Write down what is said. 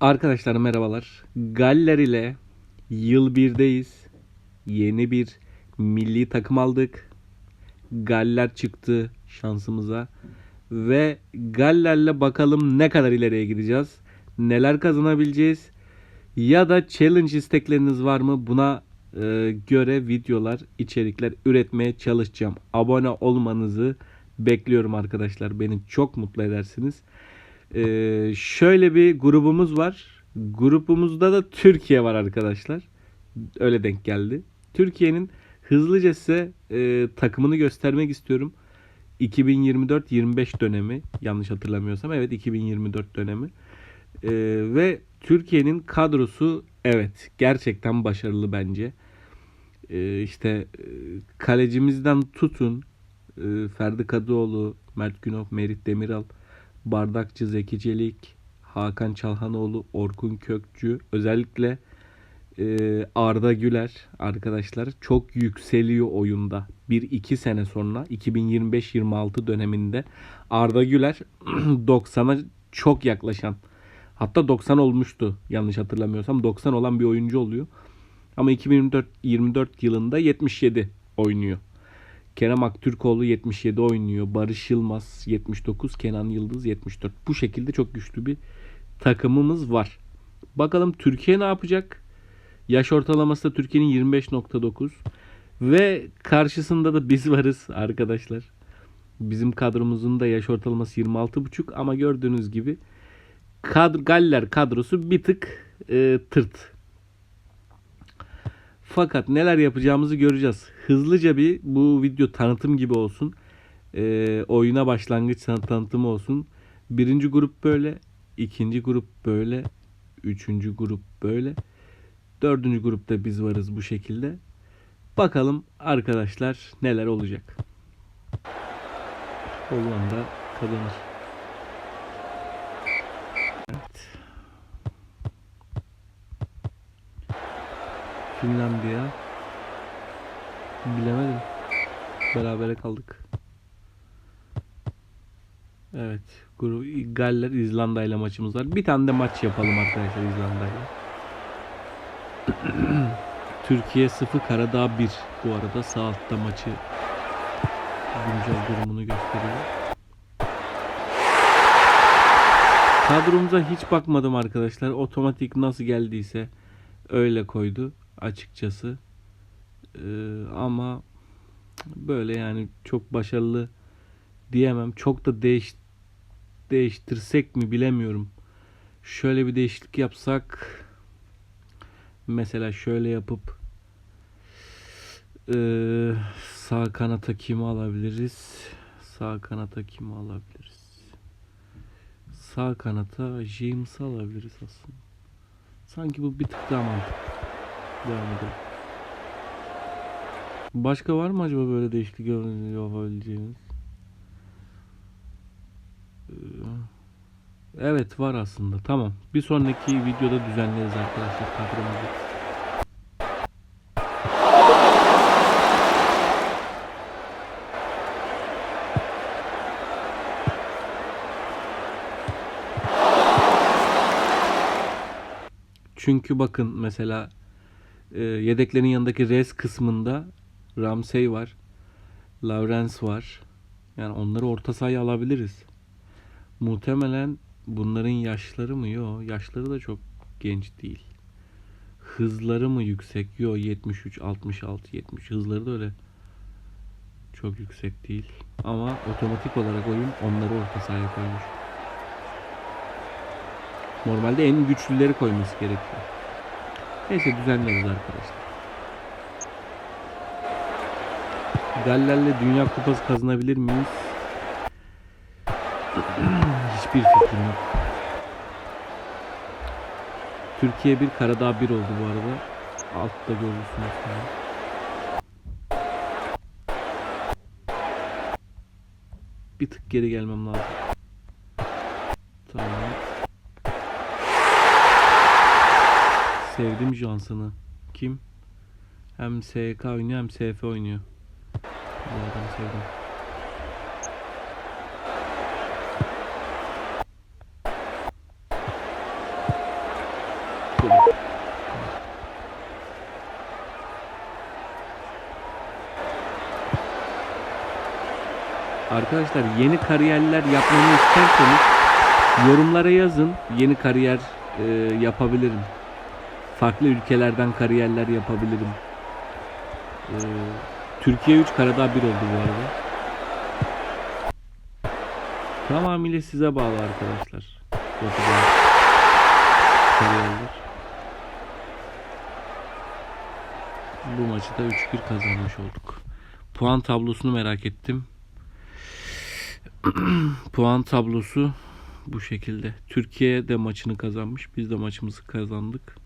Arkadaşlar merhabalar. Galler ile yıl birdeyiz. Yeni bir milli takım aldık. Galler çıktı şansımıza. Ve Galler'le bakalım ne kadar ileriye gideceğiz. Neler kazanabileceğiz. Ya da challenge istekleriniz var mı? Buna e, göre videolar, içerikler üretmeye çalışacağım. Abone olmanızı bekliyorum arkadaşlar. Beni çok mutlu edersiniz. Ee, şöyle bir grubumuz var. Grubumuzda da Türkiye var arkadaşlar. Öyle denk geldi. Türkiye'nin hızlıca size e, takımını göstermek istiyorum. 2024-25 dönemi yanlış hatırlamıyorsam evet 2024 dönemi. Ee, ve Türkiye'nin kadrosu evet gerçekten başarılı bence. Ee, işte e, kalecimizden tutun e, Ferdi Kadıoğlu, Mert Günok, Merit Demiral, Bardakçı Zeki Çelik, Hakan Çalhanoğlu, Orkun Kökçü, özellikle e, Arda Güler arkadaşlar çok yükseliyor oyunda. 1-2 sene sonra 2025-26 döneminde Arda Güler 90'a çok yaklaşan hatta 90 olmuştu yanlış hatırlamıyorsam 90 olan bir oyuncu oluyor. Ama 2024 24 yılında 77 oynuyor. Kerem Aktürkoğlu 77 oynuyor. Barış Yılmaz 79, Kenan Yıldız 74. Bu şekilde çok güçlü bir takımımız var. Bakalım Türkiye ne yapacak? Yaş ortalaması da Türkiye'nin 25.9 ve karşısında da biz varız arkadaşlar. Bizim kadromuzun da yaş ortalaması 26.5 ama gördüğünüz gibi kadr Galler kadrosu bir tık e, tırt. Fakat neler yapacağımızı göreceğiz. Hızlıca bir bu video tanıtım gibi olsun. Ee, oyuna başlangıç tanıtımı olsun. Birinci grup böyle. ikinci grup böyle. Üçüncü grup böyle. Dördüncü grupta biz varız bu şekilde. Bakalım arkadaşlar neler olacak. Hollanda kazanır. Finlandiya. Bilemedim. Berabere kaldık. Evet. Grup Galler İzlanda ile maçımız var. Bir tane de maç yapalım arkadaşlar İzlanda ile. Türkiye 0 Karadağ 1. Bu arada sağ altta maçı güncel durumunu gösteriyor. Kadromuza hiç bakmadım arkadaşlar. Otomatik nasıl geldiyse öyle koydu açıkçası. Ee, ama böyle yani çok başarılı diyemem. Çok da değiş değiştirsek mi bilemiyorum. Şöyle bir değişiklik yapsak mesela şöyle yapıp ee, sağ kanata kimi alabiliriz? Sağ kanata kimi alabiliriz? Sağ kanata James'ı alabiliriz aslında. Sanki bu bir tık daha mantıklı. Devam edelim. Başka var mı acaba böyle değişiklik yapabileceğiniz? Ee, Evet var aslında. Tamam. Bir sonraki videoda düzenleriz arkadaşlar kadromuzu. Çünkü bakın mesela e, yedeklerin yanındaki res kısmında Ramsey var. Lawrence var. Yani onları orta sahaya alabiliriz. Muhtemelen bunların yaşları mı? Yok. Yaşları da çok genç değil. Hızları mı yüksek? Yok 73, 66, 70. Hızları da öyle çok yüksek değil. Ama otomatik olarak oyun onları orta sahaya koymuş. Normalde en güçlüleri koyması gerekiyor. Neyse düzenleriz arkadaşlar. Galler'le Dünya Kupası kazanabilir miyiz? Hiçbir fikrim yok. Türkiye 1, Karadağ 1 oldu bu arada. Altta görürsünüz. sonra. Bir tık geri gelmem lazım. Sevdim Johnson'ı. Kim? Hem SK oynuyor hem SF oynuyor. Bu adamı sevdim. Arkadaşlar yeni kariyerler yapmamı isterseniz yorumlara yazın. Yeni kariyer e, yapabilirim. Farklı ülkelerden kariyerler yapabilirim. E, Türkiye 3 Karadağ 1 oldu bu arada. Tamamıyla size bağlı arkadaşlar. Kariyerler. Bu maçı da 3-1 kazanmış olduk. Puan tablosunu merak ettim. Puan tablosu bu şekilde. Türkiye de maçını kazanmış. Biz de maçımızı kazandık.